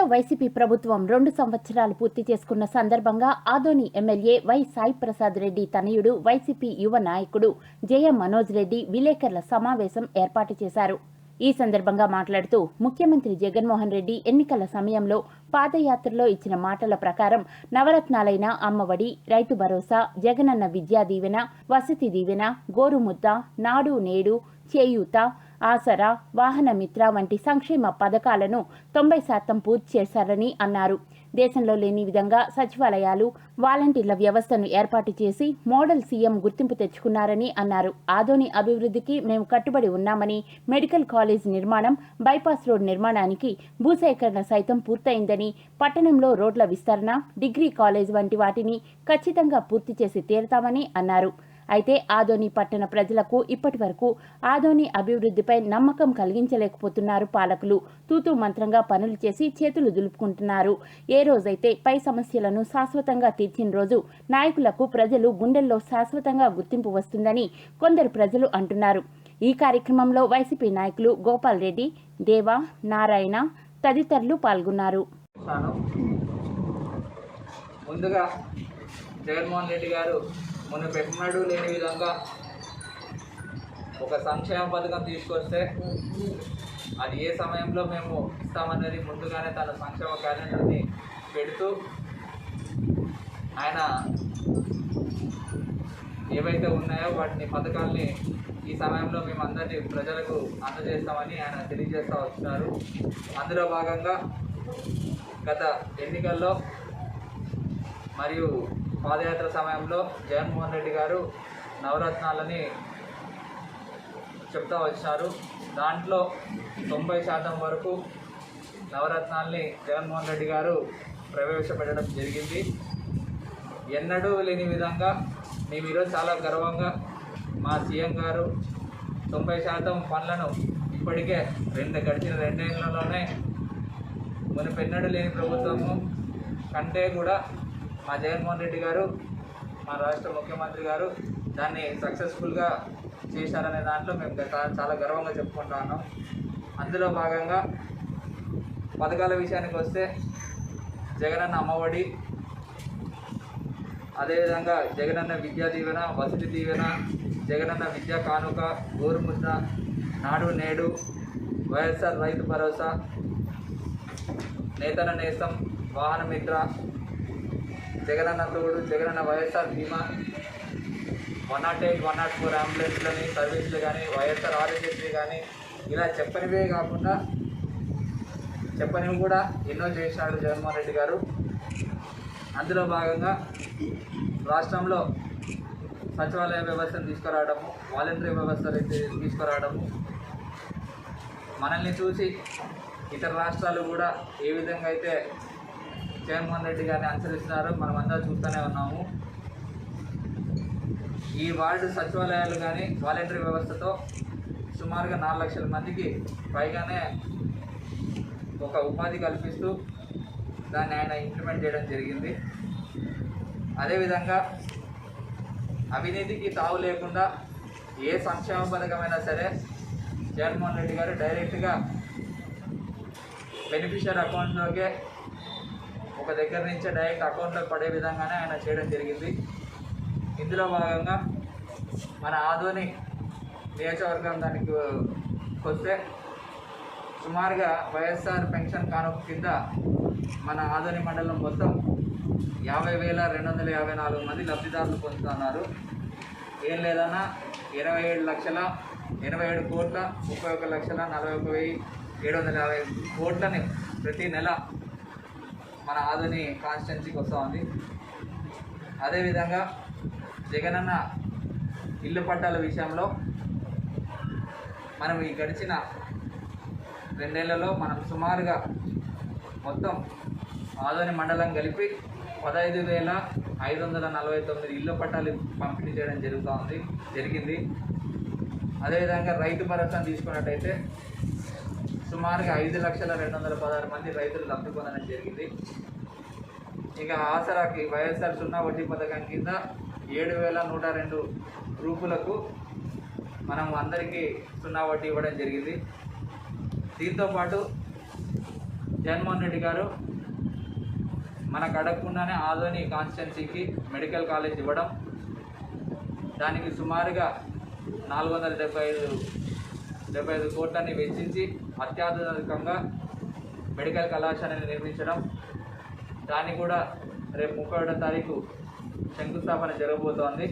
నేటితో వైసీపీ ప్రభుత్వం రెండు సంవత్సరాలు పూర్తి చేసుకున్న సందర్భంగా ఆదోని ఎమ్మెల్యే వై సాయి ప్రసాద్ రెడ్డి తనయుడు వైసీపీ యువ నాయకుడు జయ మనోజ్ రెడ్డి విలేకరుల సమావేశం ఏర్పాటు చేశారు. ఈ సందర్భంగా మాట్లాడుతూ ముఖ్యమంత్రి జగన్మోహన్ రెడ్డి ఎన్నికల సమయంలో పాదయాత్రలో ఇచ్చిన మాటల ప్రకారం నవరత్నాలైన అమ్మఒడి రైతు భరోసా జగనన్న విద్యా దీవెన వసతి దీవెన గోరుముద్ద నాడు నేడు చేయూత ఆసరా వాహన మిత్ర వంటి సంక్షేమ పథకాలను తొంభై శాతం పూర్తి చేశారని అన్నారు. దేశంలో లేని విధంగా సచివాలయాలు వాలంటీర్ల వ్యవస్థను ఏర్పాటు చేసి మోడల్ సీఎం గుర్తింపు తెచ్చుకున్నారని అన్నారు. ఆదోని అభివృద్ధికి మేము కట్టుబడి ఉన్నామని మెడికల్ కాలేజ్ నిర్మాణం బైపాస్ రోడ్ నిర్మాణానికి భూసేకరణ సైతం పూర్తయిందని పట్టణంలో రోడ్ల విస్తరణ డిగ్రీ కాలేజ్ వంటి వాటిని ఖచ్చితంగా పూర్తి చేసి తీరతామని అన్నారు. అయితే ఆదోని పట్టణ ప్రజలకు ఇప్పటి వరకు ఆదోని అభివృద్ధిపై నమ్మకం కలిగించలేకపోతున్నారు పాలకులు. తూతూ మంత్రంగా పనులు చేసి చేతులు దులుపుకుంటున్నారు. ఏ రోజైతే పై సమస్యలను శాశ్వతంగా తీర్చిన రోజు నాయకులకు ప్రజలు గుండెల్లో శాశ్వతంగా గుర్తింపు వస్తుందని కొందరు ప్రజలు అంటున్నారు. ఈ కార్యక్రమంలో వైసీపీ నాయకులు గోపాల్ రెడ్డి దేవా నారాయణ తదితరులు పాల్గొన్నారు. ముందుగా జగన్మోహన్ రెడ్డి గారు మొన్న పెట్టినడు లేని విధంగా ఒక సంక్షేమ పథకం తీసుకొస్తే అది ఏ సమయంలో మేము ఇస్తామనేది ముందుగానే తన సంక్షేమ క్యాలెండర్ని పెడుతూ ఆయన ఏవైతే ఉన్నాయో వాటిని పథకాల్ని ఈ సమయంలో మేము అందరినీ ప్రజలకు అందజేస్తామని ఆయన తెలియజేస్తూ వచ్చినారు అందులో భాగంగా గత ఎన్నికల్లో మరియు పాదయాత్ర సమయంలో జగన్మోహన్ రెడ్డి గారు నవరత్నాలని చెప్తా వచ్చారు దాంట్లో తొంభై శాతం వరకు నవరత్నాల్ని జగన్మోహన్ రెడ్డి గారు ప్రవేశపెట్టడం జరిగింది. ఎన్నడూ లేని విధంగా మేము ఈరోజు చాలా గర్వంగా మా సీఎం గారు తొంభై శాతం పనులను ఇప్పటికే రెండు గడిచిన రెండేళ్ళలోనే మునుపెన్నడూ లేని ప్రభుత్వము కంటే కూడా మా జగన్మోహన్ రెడ్డి గారు మా రాష్ట్ర ముఖ్యమంత్రి గారు దాన్ని సక్సెస్ఫుల్గా చేశారనే దాంట్లో మేము చాలా గర్వంగా చెప్పుకుంటున్నాం అందులో భాగంగా పథకాల విషయానికి వస్తే జగనన్న అమ్మఒడి అదేవిధంగా జగనన్న విద్యా దీవెన వసతి దీవెన జగనన్న విద్యా కానుక గోరుముద్ద నాడు నేడు వైఎస్ఆర్ రైతు భరోసా నేతన నేసం వాహన మిత్ర జగనన్న తోడు Jagananna YSR Bima one nought eight one nought four అంబులెన్స్లని సర్వీసులు కానీ వైఎస్ఆర్ ఆరోగ్యశ్రీ కానీ ఇలా చెప్పనివే కాకుండా చెప్పనివి కూడా ఎన్నో చేసినాడు జగన్మోహన్ రెడ్డి గారు. అందులో భాగంగా రాష్ట్రంలో సచివాలయ వ్యవస్థను తీసుకురావడము వాలంటరీ వ్యవస్థ తీసుకురావడము మనల్ని చూసి ఇతర రాష్ట్రాలు కూడా ఏ విధంగా అయితే జగన్మోహన్ రెడ్డి గారిని అనుసరిస్తున్నారో. మనమంతా చూస్తూనే ఉన్నాము. ఈ వార్డు సచివాలయాలు కానీ వాలంటరీ వ్యవస్థతో సుమారుగా నాలుగు లక్షల మందికి పైగానే ఒక ఉపాధి కల్పిస్తూ దాన్ని ఆయన ఇంప్లిమెంట్ చేయడం జరిగింది. అదేవిధంగా అవినీతికి తావు లేకుండా ఏ సంక్షేమ పథకమైనా సరే జగన్మోహన్ రెడ్డి గారు డైరెక్ట్గా బెనిఫిషియర్ అకౌంట్లోకే ఒక దగ్గర నుంచే డైరెక్ట్ అకౌంట్లో పడే విధంగానే ఆయన చేయడం జరిగింది. ఇందులో భాగంగా మన ఆధుని నియోజకవర్గం దానికి వస్తే సుమారుగా వైఎస్ఆర్ పెన్షన్ కానుక కింద మన ఆధుని మండలం మొత్తం యాభై వేల రెండు వందల యాభై నాలుగు మంది లబ్ధిదారులు పొందుతున్నారు. ఏం లేదన్నా ఇరవై ఏడు లక్షల ఎనభై ఏడు కోట్ల ముప్పై ఒక లక్షల నలభై ఒక వెయ్యి ఏడు వందల యాభై కోట్లని ప్రతి నెల మన ఆధుని కాన్స్టిట్యున్సీకి వస్తూ ఉంది. అదేవిధంగా జగనన్న ఇల్లు పట్టాల విషయంలో మనం ఈ గడిచిన రెండేళ్ళలో మనం సుమారుగా మొత్తం ఆదోని మండలం కలిపి పదహైదు వేల ఐదు వందల నలభై తొమ్మిది ఇళ్ళ పట్టాలు పంపిణీ చేయడం జరుగుతూ ఉంది జరిగింది. అదేవిధంగా రైతు భరోసాను తీసుకున్నట్టయితే సుమారుగా ఐదు లక్షల రెండు వందల పదహారు మంది రైతులు లబ్ధి పొందడం జరిగింది. ఇక ఆసరాకి వైఎస్ఆర్ సున్నా వడ్డీ పథకం కింద ఏడు వేల నూట రెండు గ్రూపులకు మనం అందరికీ సున్నా వడ్డీ ఇవ్వడం జరిగింది. దీంతోపాటు జగన్మోహన్ రెడ్డి గారు మనకు అడగకుండానే ఆదోని కాన్స్టిట్యున్సీకి మెడికల్ కాలేజ్ ఇవ్వడం. దానికి సుమారుగా నాలుగు వందల డెబ్బై ఐదు డెబ్బై ఐదు కోట్లని వెచ్చించి అత్యాధునికంగా మెడికల్ కళాశాలని నిర్మించడం. దాన్ని కూడా రేపు ముప్పై ఒకటో తారీఖు శంకుస్థాపన జరగబోతోంది.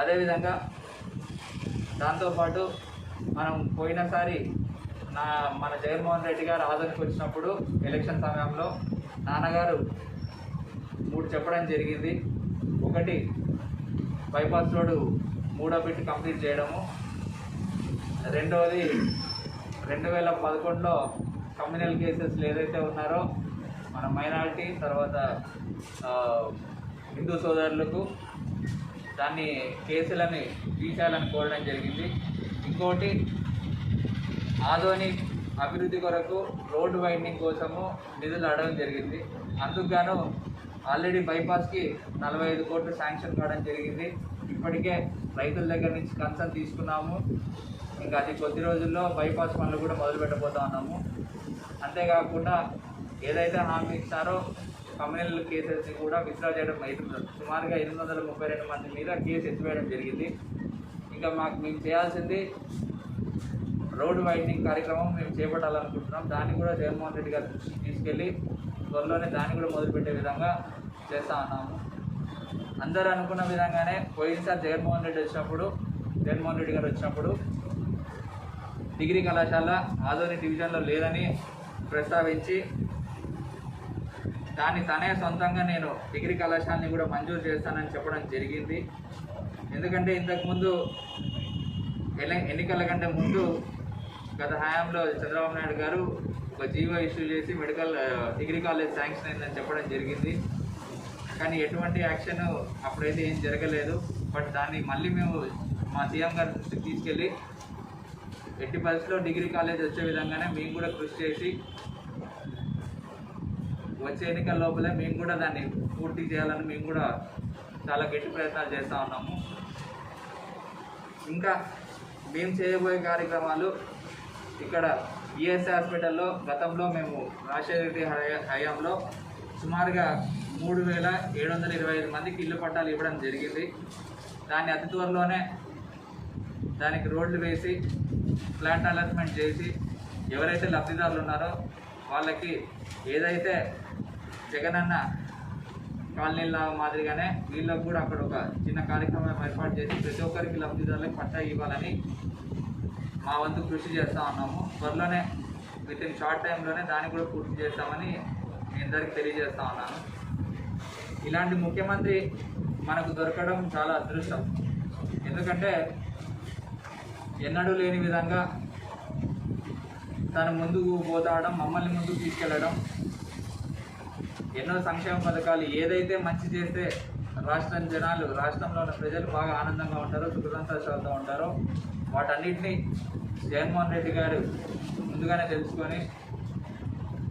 అదేవిధంగా దాంతోపాటు మనం పోయినసారి నా మన జగన్మోహన్ రెడ్డి గారు ఆదరణకు వచ్చినప్పుడు ఎలక్షన్ సమయంలో నాన్నగారు మూడు చెప్పడం జరిగింది. ఒకటి బైపాస్ రోడ్డు మూడో బిట్ కంప్లీట్ చేయడము. రెండవది రెండు వేల పదకొండులో కమ్యూనల్ కేసెస్లు ఏదైతే ఉన్నారో మన మైనారిటీ తర్వాత హిందూ సోదరులకు దాన్ని కేసులని తీసేయాలని కోరడం జరిగింది. ఇంకోటి ఆదోని అభివృద్ధి కొరకు రోడ్డు వైండింగ్ కోసము నిధులు అడగడం జరిగింది. అందుకు గాను ఆల్రెడీ బైపాస్కి నలభై ఐదు కోట్లు శాంక్షన్ కావడం జరిగింది. ఇప్పటికే రైతుల దగ్గర నుంచి కన్సల్ట్ తీసుకున్నాము. ఇంకా అది కొద్ది రోజుల్లో బైపాస్ పనులు కూడా మొదలు పెట్టబోతా ఉన్నాము. అంతేకాకుండా ఏదైతే హామీ ఇచ్చారో కమ్యూనల్ కేసెస్ని కూడా విత్డ్రా చేయడం అవుతుంది సుమారుగా ఎనిమిది వందల ముప్పై రెండు మంది మీద కేసు ఎత్తివేయడం జరిగింది. ఇంకా మాకు మేము చేయాల్సింది రోడ్ వైడింగ్ కార్యక్రమం మేము చేపట్టాలనుకుంటున్నాం. దాన్ని కూడా జగన్మోహన్ రెడ్డి గారి దృష్టికి తీసుకెళ్ళి త్వరలోనే దాన్ని కూడా మొదలుపెట్టే విధంగా చేస్తా ఉన్నాము. అందరూ అనుకున్న విధంగానే పోయినసారి జగన్మోహన్ రెడ్డి వచ్చినప్పుడు జగన్మోహన్ రెడ్డి గారు వచ్చినప్పుడు డిగ్రీ కళాశాల ఆదోని డివిజన్లో లేదని ప్రస్తావించి దాన్ని తనే సొంతంగా నేను డిగ్రీ కళాశాలని కూడా మంజూరు చేస్తానని చెప్పడం జరిగింది. ఎందుకంటే ఇంతకుముందు ఎన్నికల కంటే ముందు గత హయాంలో చంద్రబాబు నాయుడు గారు ఒక జీవో ఇష్యూ చేసి మెడికల్ డిగ్రీ కాలేజ్ శాంక్షన్ అయిందని చెప్పడం జరిగింది. కానీ ఎటువంటి యాక్షన్ అప్పుడైతే ఏం జరగలేదు. బట్ దాన్ని మళ్ళీ మేము మా సీఎం గారి దృష్టికి తీసుకెళ్ళి ఎట్టి పరిస్థితిలో డిగ్రీ కాలేజ్ వచ్చే విధంగానే మేము కూడా కృషి చేసి వచ్చే ఎన్నికల లోపలే మేము కూడా దాన్ని పూర్తి చేయాలని మేము కూడా చాలా గట్టి ప్రయత్నాలు చేస్తూ ఉన్నాము. ఇంకా మేము చేయబోయే కార్యక్రమాలు ఇక్కడ ఈఎస్ఐ హాస్పిటల్లో గతంలో మేము రాజశేఖర రెడ్డి హయాంలో సుమారుగా మూడు వేల ఏడు వందల ఇరవై ఐదు మందికి ఇల్లు పట్టాలు ఇవ్వడం జరిగింది. దాన్ని అతి త్వరలోనే దానికి రోడ్లు వేసి ఫ్లాట్ అలాట్మెంట్ చేసి ఎవరైతే లబ్ధిదారులు ఉన్నారో వాళ్ళకి ఏదైతే జగనన్న కాలనీల మాదిరిగానే వీళ్ళకు కూడా అక్కడ ఒక చిన్న కార్యక్రమం ఏర్పాటు చేసి ప్రతి ఒక్కరికి లబ్ధిదారులకు పట్టా ఇవ్వాలని మా వంతు కృషి చేస్తూ ఉన్నాము. త్వరలోనే విత్ ఇన్ షార్ట్ టైంలోనే దాన్ని కూడా పూర్తి చేస్తామని మీ అందరికి తెలియజేస్తా ఉన్నాను. ఇలాంటి ముఖ్యమంత్రి మనకు దొరకడం చాలా అదృష్టం. ఎందుకంటే ఎన్నడూ లేని విధంగా తను ముందుకు పోతాడడం మమ్మల్ని ముందుకు తీసుకెళ్ళడం ఎన్నో సంక్షేమ పథకాలు ఏదైతే మంచి చేస్తే రాష్ట్రం జనాలు రాష్ట్రంలో ఉన్న ప్రజలు బాగా ఆనందంగా ఉంటారో సుఖ సంతోషాలతో ఉంటారో వాటన్నిటిని జగన్మోహన్ రెడ్డి గారు ముందుగానే తెలుసుకొని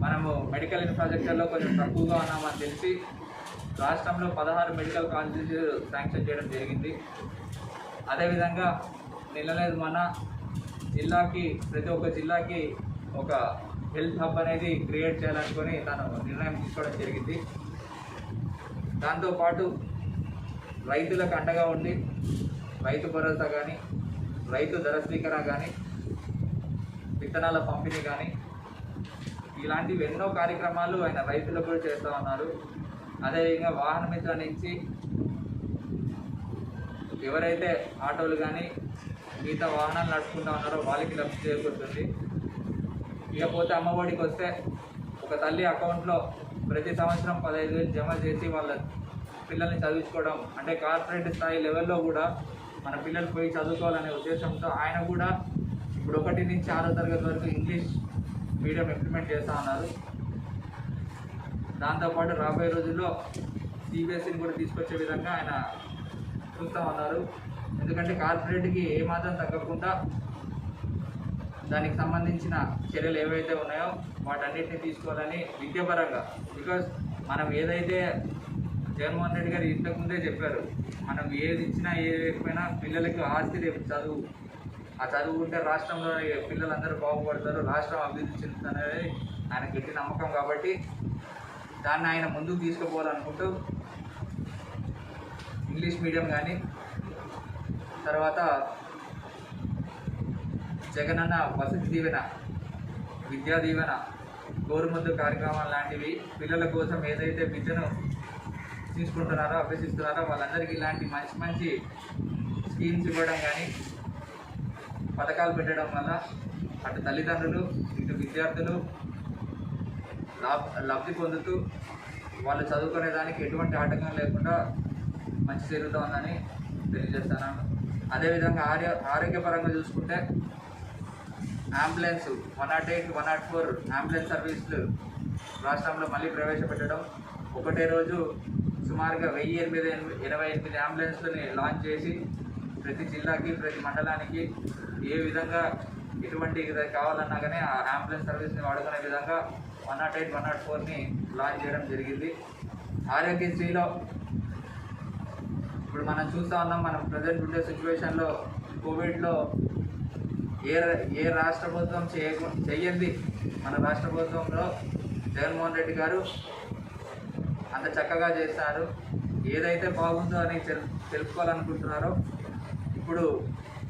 మనము మెడికల్ ఇన్ఫ్రాస్ట్రక్చర్లో కొంచెం తక్కువగా ఉన్నామని తెలిసి రాష్ట్రంలో పదహారు మెడికల్ కాలేజెస్ శాంక్షన్ చేయడం జరిగింది. అదేవిధంగా నిన్నలేదు మన జిల్లాకి ప్రతి ఒక్క జిల్లాకి ఒక హెల్త్ హబ్ అనేది క్రియేట్ చేయాలనుకొని తను నిర్ణయం తీసుకోవడం జరిగింది. దాంతోపాటు రైతులకు అండగా ఉండి రైతు భరోసా కానీ రైతు ధర స్వీకరణ కానీ విత్తనాల పంపిణీ కానీ ఇలాంటివి ఎన్నో కార్యక్రమాలు ఆయన రైతులకు కూడా చేస్తూ ఉన్నారు. అదేవిధంగా వాహన మిత్ర నుంచి ఎవరైతే ఆటోలు కానీ మిగతా వాహనాలు నడుపుకుంటూ ఉన్నారో వాళ్ళకి లబ్ధి చేకూరుతుంది. ఇకపోతే అమ్మఒడికి వస్తే ఒక తల్లి అకౌంట్లో ప్రతి సంవత్సరం పదహైదు వేలు జమ చేసి వాళ్ళ పిల్లల్ని చదివించుకోవడం అంటే కార్పొరేట్ స్థాయి లెవెల్లో కూడా మన పిల్లలు పోయి చదువుకోవాలనే ఉద్దేశంతో ఆయన కూడా ఇప్పుడు ఒకటి నుంచి ఆరో తరగతి వరకు ఇంగ్లీష్ మీడియం ఇంప్లిమెంట్ చేస్తూ ఉన్నారు. దాంతోపాటు రాబోయే రోజుల్లో సిబిఎస్ఈని కూడా తీసుకొచ్చే విధంగా ఆయన చూస్తూ ఉన్నారు. ఎందుకంటే కార్పొరేట్కి ఏమాత్రం తగ్గకుండా దానికి సంబంధించిన చర్యలు ఏవైతే ఉన్నాయో వాటన్నిటిని తీసుకోవాలని విద్యాపరంగా. బికాస్ మనం ఏదైతే జగన్మోహన్ రెడ్డి గారు ఇంతకుముందే చెప్పారు మనం ఏది ఇచ్చినా ఏది లేకపోయినా పిల్లలకి ఆస్తి రేపు చదువు. ఆ చదువు ఉంటే రాష్ట్రంలో పిల్లలందరూ బాగుపడతారు రాష్ట్రం అభివృద్ధి చెందుతుందనేది ఆయన గట్టి నమ్మకం కాబట్టి దాన్ని ఆయన ముందుకు తీసుకుపోవాలనుకుంటూ ఇంగ్లీష్ మీడియం కానీ తర్వాత జగనన్న వసతి దీవెన విద్యా దీవెన గోరుముద్దు కార్యక్రమాలు లాంటివి పిల్లల కోసం ఏదైతే విద్యను తీసుకుంటున్నారో అభ్యసిస్తున్నారో వాళ్ళందరికీ ఇలాంటి మంచి మంచి స్కీమ్స్ ఇవ్వడం కానీ పథకాలు పెట్టడం వల్ల అటు తల్లిదండ్రులు ఇటు విద్యార్థులు లబ్ధి పొందుతూ వాళ్ళు చదువుకునే దానికి ఎటువంటి ఆటంకం లేకుండా మంచి జరుగుతుందని తెలియజేస్తున్నాను. అదేవిధంగా ఆరోగ్య ఆరోగ్యపరంగా చూసుకుంటే ambulance one nought eight one nought four ambulance సర్వీసులు రాష్ట్రంలో మళ్ళీ ప్రవేశపెట్టడం. ఒకటే రోజు సుమారుగా వెయ్యి ఎనిమిది ఎనిమిది- ఇరవై ఎనిమిది అంబులెన్స్లని లాంచ్ చేసి ప్రతి జిల్లాకి ప్రతి మండలానికి ఏ విధంగా ఎటువంటి కావాలన్నా కానీ ఆ అంబులెన్స్ సర్వీస్ని వాడుకునే విధంగా one nought eight one nought ఫోర్ని launch చేయడం జరిగింది. ఆరోగ్యశ్రీలో ఇప్పుడు మనం చూస్తూ ఉన్నాం మనం ప్రజెంట్ ఉండే సిచ్యువేషన్లో కోవిడ్లో ఏ ఏ రాష్ట్ర ప్రభుత్వం చేయకు చెయ్యంది మన రాష్ట్ర ప్రభుత్వంలో జగన్మోహన్ రెడ్డి గారు అంత చక్కగా చేస్తారు ఏదైతే బాగుందో అని తెలు తెలుసుకోవాలనుకుంటున్నారో ఇప్పుడు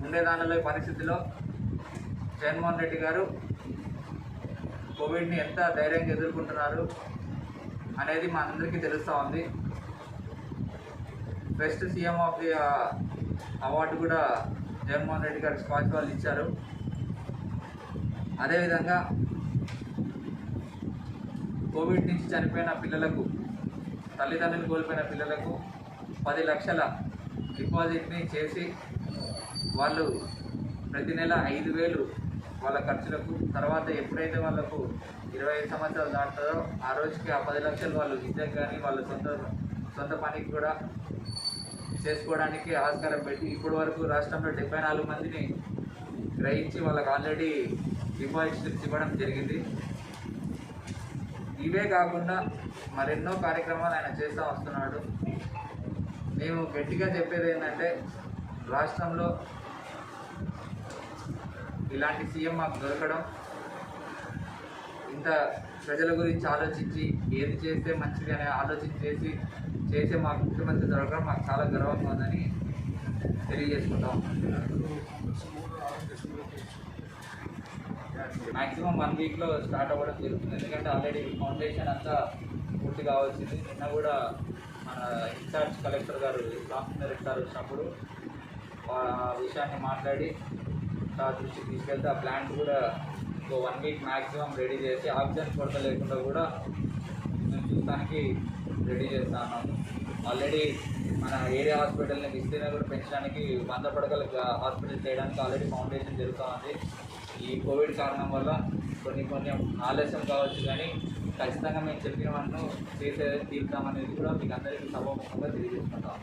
ఉండే దానిలో పరిస్థితిలో జగన్మోహన్ రెడ్డి గారు కోవిడ్ని ఎంత ధైర్యంగా ఎదుర్కొంటున్నారు అనేది మా అందరికీ తెలుస్తూ ఉంది. Best CM of the award కూడా జగన్మోహన్ రెడ్డి గారు స్కాచ్ వాళ్ళు ఇచ్చారు. అదేవిధంగా కోవిడ్ నుంచి చనిపోయిన పిల్లలకు తల్లిదండ్రులు కోల్పోయిన పిల్లలకు పది లక్షల డిపాజిట్ని చేసి వాళ్ళు ప్రతి నెల ఐదు వేలు వాళ్ళ ఖర్చులకు తర్వాత ఎప్పుడైతే వాళ్ళకు ఇరవై ఐదు సంవత్సరాలు దాటుతారో ఆ రోజుకి ఆ పది లక్షలు వాళ్ళు విద్యకు కానీ వాళ్ళ సొంత సొంత పనికి కూడా చేసుకోవడానికి ఆస్కారం పెట్టి ఇప్పటి వరకు రాష్ట్రంలో డెబ్బై నాలుగు మందిని గ్రహించి వాళ్ళకి ఆల్రెడీ డిపాజిట్ స్లిప్స్ ఇవ్వడం జరిగింది. ఇవే కాకుండా మరెన్నో కార్యక్రమాలు ఆయన చేస్తూ వస్తున్నాడు. మేము గట్టిగా చెప్పేది ఏంటంటే రాష్ట్రంలో ఇలాంటి సీఎం మాకు దొరకడం ఇంత ప్రజల గురించి ఆలోచించి ఏది చేస్తే మంచిది ఆలోచించి చేసి చేసే మాకు ముఖ్యమంత్రి దొరకడం మాకు చాలా గర్వంగా ఉందని తెలియజేసుకుంటాం మ్యాక్సిమం వన్ వీక్లో స్టార్ట్ అవ్వడం జరుగుతుంది. ఎందుకంటే ఆల్రెడీ ఫౌండేషన్ అంతా పూర్తి కావాల్సింది. నిన్న కూడా మన ఇన్ఛార్జ్ కలెక్టర్ గారు రామచంద్ర సార్ వచ్చినప్పుడు ఆ విషయాన్ని మాట్లాడి సార్ దృష్టికి తీసుకెళ్తే ఆ ప్లాంట్ కూడా ఇంకో వన్ వీక్ మ్యాక్సిమం రెడీ చేసి ఆక్సిజన్ కొరత లేకుండా కూడా మేము చూడటానికి రెడీ చేస్తాను ఆల్రెడీ మన ఏరియా హాస్పిటల్ని విస్తీర్ణ కూడా పెంచడానికి వంద పడకల హాస్పిటల్ చేయడానికి ఆల్రెడీ ఫౌండేషన్ జరుగుతూ ఉంది. ఈ కోవిడ్ కారణం వల్ల కొన్ని కొన్ని ఆలస్యం కావచ్చు కానీ ఖచ్చితంగా మేము చెప్పిన వన్ను చేసే తీరుతామనేది కూడా మీకు అందరికీ సభాముఖంగా తెలియజేసుకుంటాము